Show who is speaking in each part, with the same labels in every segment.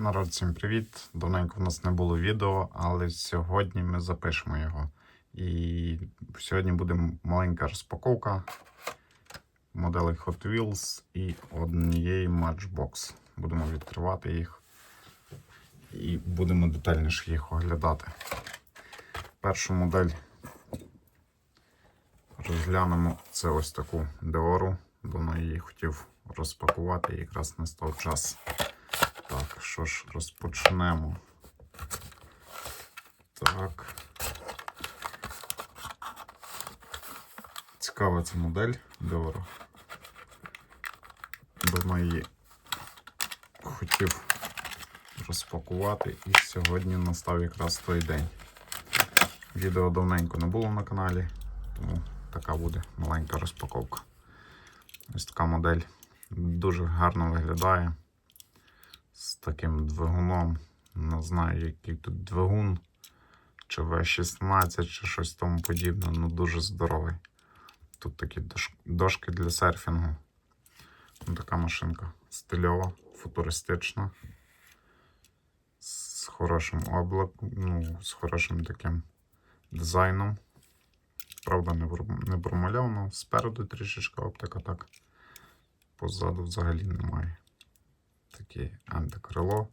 Speaker 1: Народ, всім привіт! Давненько в нас не було відео, але сьогодні ми запишемо його. І сьогодні буде маленька розпаковка моделей Hot Wheels і однієї Matchbox. Будемо відкривати їх і будемо детальніше їх оглядати. Першу модель розглянемо це ось таку Деору. Давно її хотів розпакувати, і якраз настав час. Так, що ж, розпочнемо. Так. Цікава ця модель Деоро. Давно її хотів розпакувати і сьогодні настав якраз той день. Відео давненько не було на каналі, тому така буде маленька розпаковка. Ось така модель дуже гарно виглядає з таким двигуном. Не знаю, який тут двигун, чи V16, чи щось тому подібне, ну дуже здоровий. Тут такі дошки для серфінгу. Ну, така машинка стильова, футуристична, з хорошим облаком, ну, з хорошим таким дизайном. Правда, не, пром- не промальовано. Спереду трішечка оптика так. Позаду взагалі немає таке антикрило.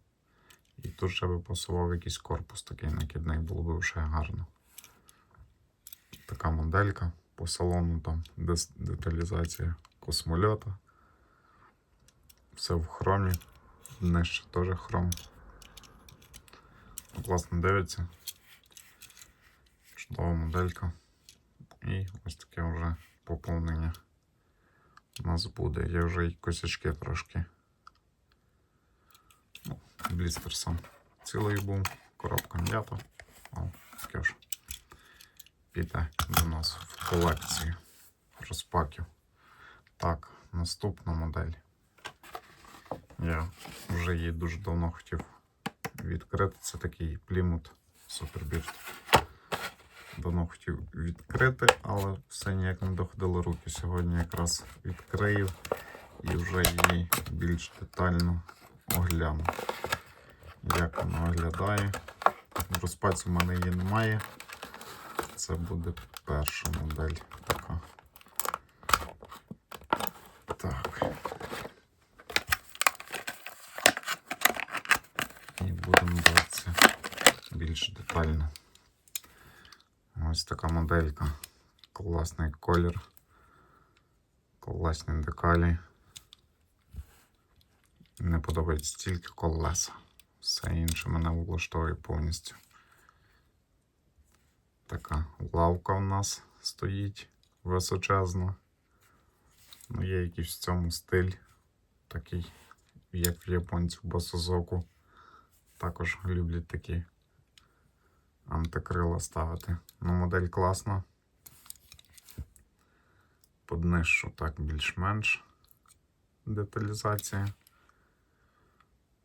Speaker 1: І тут ще би посував якийсь корпус такий накидний, було б вже гарно. Така моделька по салону, там деталізація космольота. Все в хромі. Нижче теж хром. Ну, Класно дивиться. Чудова моделька. І ось таке вже поповнення у нас буде. Є вже й косячки трошки. Блістер сам цілий був, коробка м'ята. Таке ж піде до нас в колекцію розпаків. Так, наступна модель. Я вже її дуже давно хотів відкрити. Це такий Plymouth Superbeard. Давно хотів відкрити, але все ніяк не доходило руки. Сьогодні якраз відкрию і вже її більш детально огляну як вона виглядає. В розпаці в мене її немає. Це буде перша модель така. Так. І будемо дивитися більш детально. Ось така моделька. Класний колір. Класні декалі. Не подобається тільки колеса. Все інше мене влаштовує повністю. Така лавка у нас стоїть височезна. Ну, є якийсь в цьому стиль, такий, як в японців босозоку. Також люблять такі антикрила ставити. Ну, модель класна. Поднижчу так більш-менш деталізація.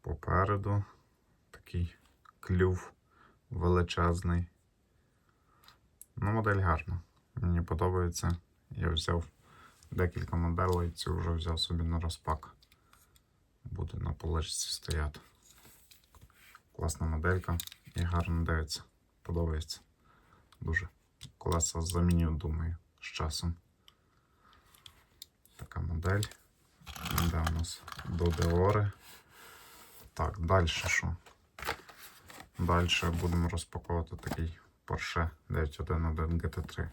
Speaker 1: Попереду такий клюв величезний. Ну, модель гарна. Мені подобається. Я взяв декілька моделей, цю вже взяв собі на розпак. Буде на поличці стояти. Класна моделька і гарно дивиться. Подобається. Дуже. Колеса заміню, думаю, з часом. Така модель. Йде у нас до Деори. Так, далі що? Далі будемо розпаковувати такий Porsche 911 GT3.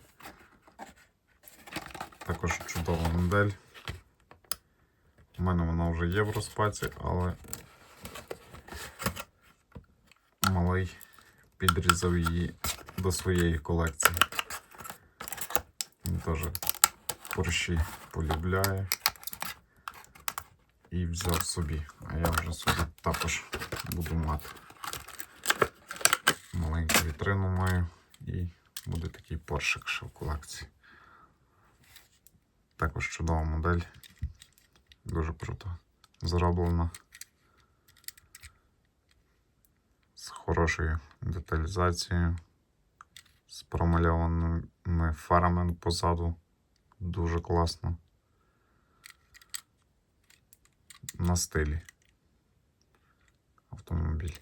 Speaker 1: Також чудова модель. У мене вона вже є в розпаці, але малий підрізав її до своєї колекції. Він теж Порші полюбляє і взяв собі. А я вже собі також буду мати. Маленьку вітрину маю і буде такий поршик ще в колекції. Також чудова модель. Дуже круто зроблена. З хорошою деталізацією, з промальованими фарами позаду. Дуже класно. На стилі. автомобіль.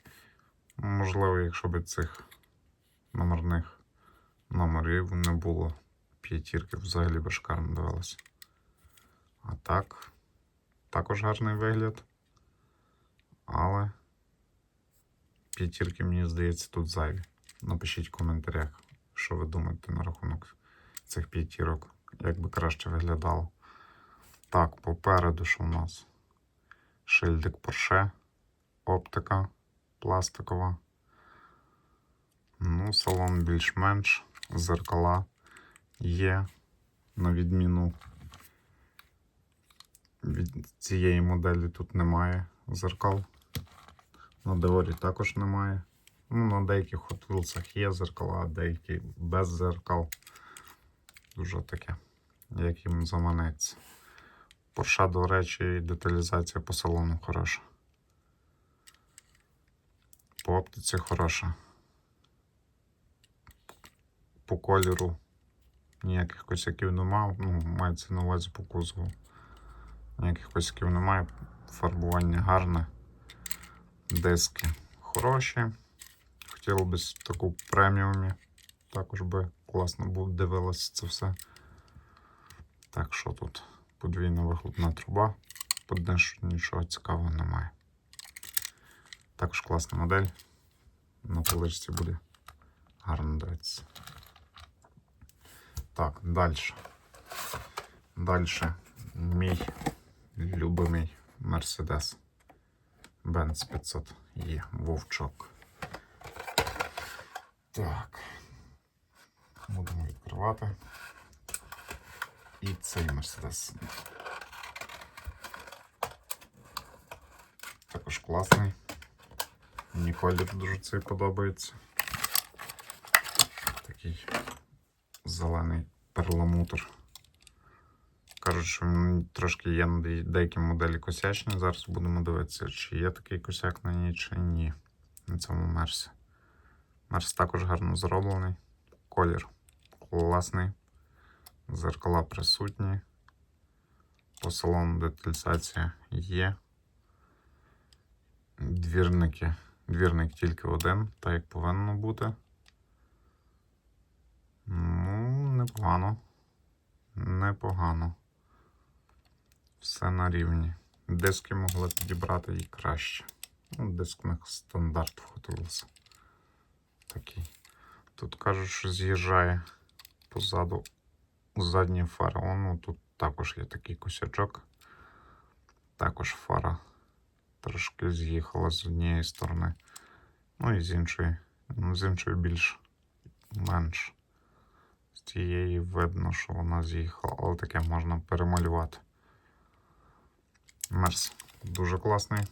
Speaker 1: Можливо, якщо б цих номерних номерів не було, п'ятірки взагалі би шикарно дивилися. А так, також гарний вигляд. Але п'ятірки, мені здається, тут зайві. Напишіть в коментарях, що ви думаєте на рахунок цих п'ятірок, як би краще виглядало. Так, попереду що в нас? Шильдик Porsche, оптика пластикова. Ну, салон більш-менш, зеркала є, на відміну від цієї моделі тут немає зеркал. На Деорі також немає. Ну, на деяких Hot є зеркала, а деякі без зеркал. Дуже таке, як їм заманеться. Порша, до речі, деталізація по салону хороша. По оптиці хороша. По кольору ніяких косяків немає. Ну, мається на увазі по кузову. Ніяких косяків немає. Фарбування гарне. Диски хороші. Хотіло б таку преміумі. Також би класно було дивилося це все. Так що тут подвійна вихлопна труба. Поднеш нічого цікавого немає. Також класна модель. На поличці буде гарно дивитися. Так, далі. Далі мій любимий Mercedes Benz 500 є вовчок. Так. Будемо відкривати. І цей Mercedes. Також класний. Мені колір дуже цей подобається. Такий зелений перламутр. Кажуть, що він трошки є на деякі моделі косячні. Зараз будемо дивитися, чи є такий косяк на ній, чи ні. На цьому Мерсі. Мерс також гарно зроблений. Колір класний. Зеркала присутні. По салону деталізація є. Двірники. Двірник тільки один, так як повинно бути. Ну, непогано. Непогано. Все на рівні. Диски могли підібрати і краще. Ну, диск у них стандарт входилося. Такий. Тут кажуть, що з'їжджає позаду задні фари. О, ну тут також є такий косячок. Також фара трошки з'їхала з однієї сторони. Ну і з іншої. Ну, з іншої більш менш. З тієї видно, що вона з'їхала, але таке можна перемалювати. Мерс дуже класний.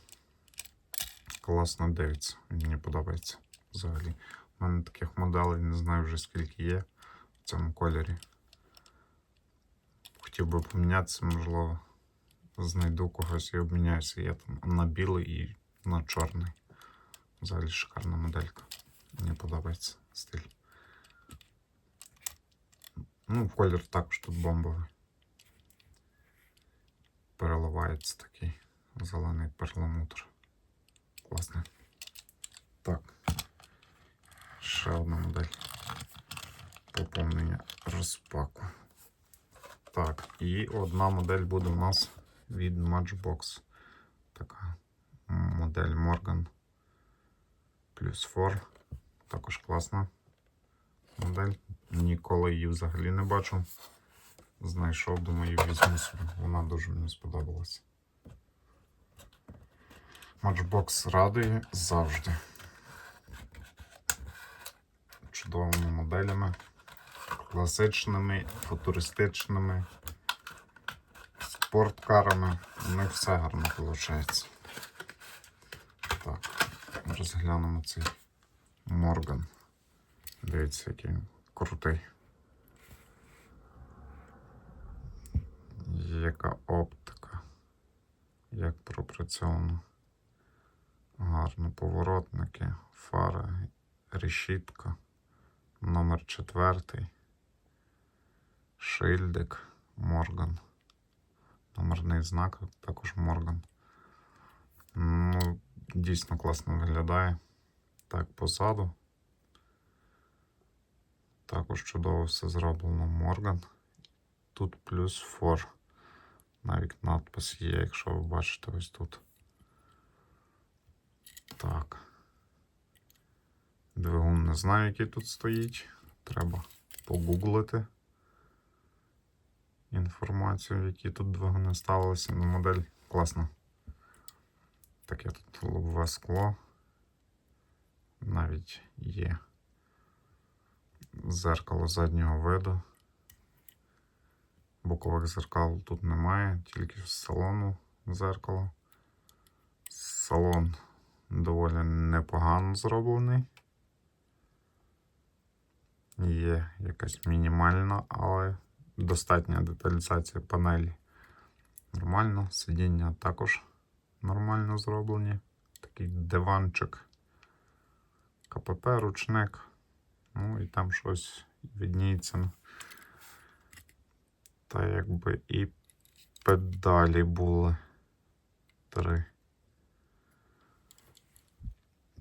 Speaker 1: Класно дивиться. Мені подобається взагалі. У мене таких моделей не знаю вже скільки є в цьому кольорі. Хотів би помінятися, можливо, знайду когось і обміняюся. Я там на білий і на чорний. Взагалі шикарна моделька. Мені подобається стиль. Ну, колір також тут бомбовий. Переливається такий зелений перламутр. Класний. Так. Ще одна модель. Поповнення розпаку. І одна модель буде у нас від Matchbox. Така модель Morgan плюс 4. Також класна модель. Ніколи її взагалі не бачу. Знайшов, думаю, візьму собі. Вона дуже мені сподобалась. Matchbox радує завжди. Чудовими моделями, класичними, футуристичними, спорткарами. У них все гарно виходить. Так, розглянемо цей Морган. Дивіться, який крутий. Яка оптика. Як пропрацьовано. Гарно поворотники, фари, решітка. Номер четвертий. Шильдик Морган. Номерний знак також Морган. Ну, дійсно класно виглядає. Так, позаду. Також чудово все зроблено Морган. Тут плюс фор. Навіть надпис є, якщо ви бачите ось тут. Так. Двигун не знаю, який тут стоїть. Треба погуглити інформацію, які тут двигуни ставилися. Ну, модель класна. Таке тут лобове скло. Навіть є зеркало заднього виду. Бокових зеркал тут немає, тільки з салону зеркало. Салон доволі непогано зроблений. Є якась мінімальна, але достатня деталізація панелі. Нормально. Сидіння також нормально зроблені. Такий диванчик. КПП, ручник. Ну і там щось відніється. Та якби і педалі були три.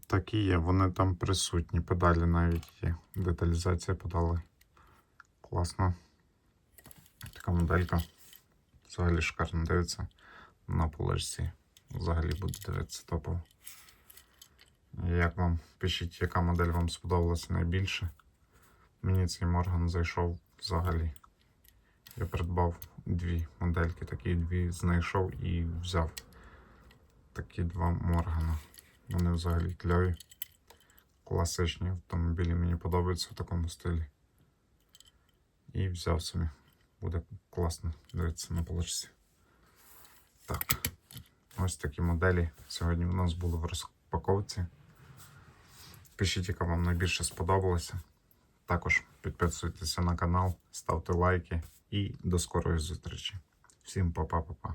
Speaker 1: Такі є, вони там присутні. Педалі навіть є. Деталізація педалей. Класно. Така моделька. Взагалі шикарно дивиться на полежці. Взагалі буде дивитися топово. Як вам пишіть, яка модель вам сподобалася найбільше? Мені цей Морган зайшов взагалі. Я придбав дві модельки, такі дві знайшов і взяв такі два Моргана. Вони взагалі кльові. Класичні автомобілі мені подобаються в такому стилі. І взяв собі. Буде класно дивитися на полочці. Так, ось такі моделі сьогодні у нас були в розпаковці. Пишіть, яка вам найбільше сподобалася. Також підписуйтеся на канал, ставте лайки і до скорої зустрічі. Всім па-па-па-па.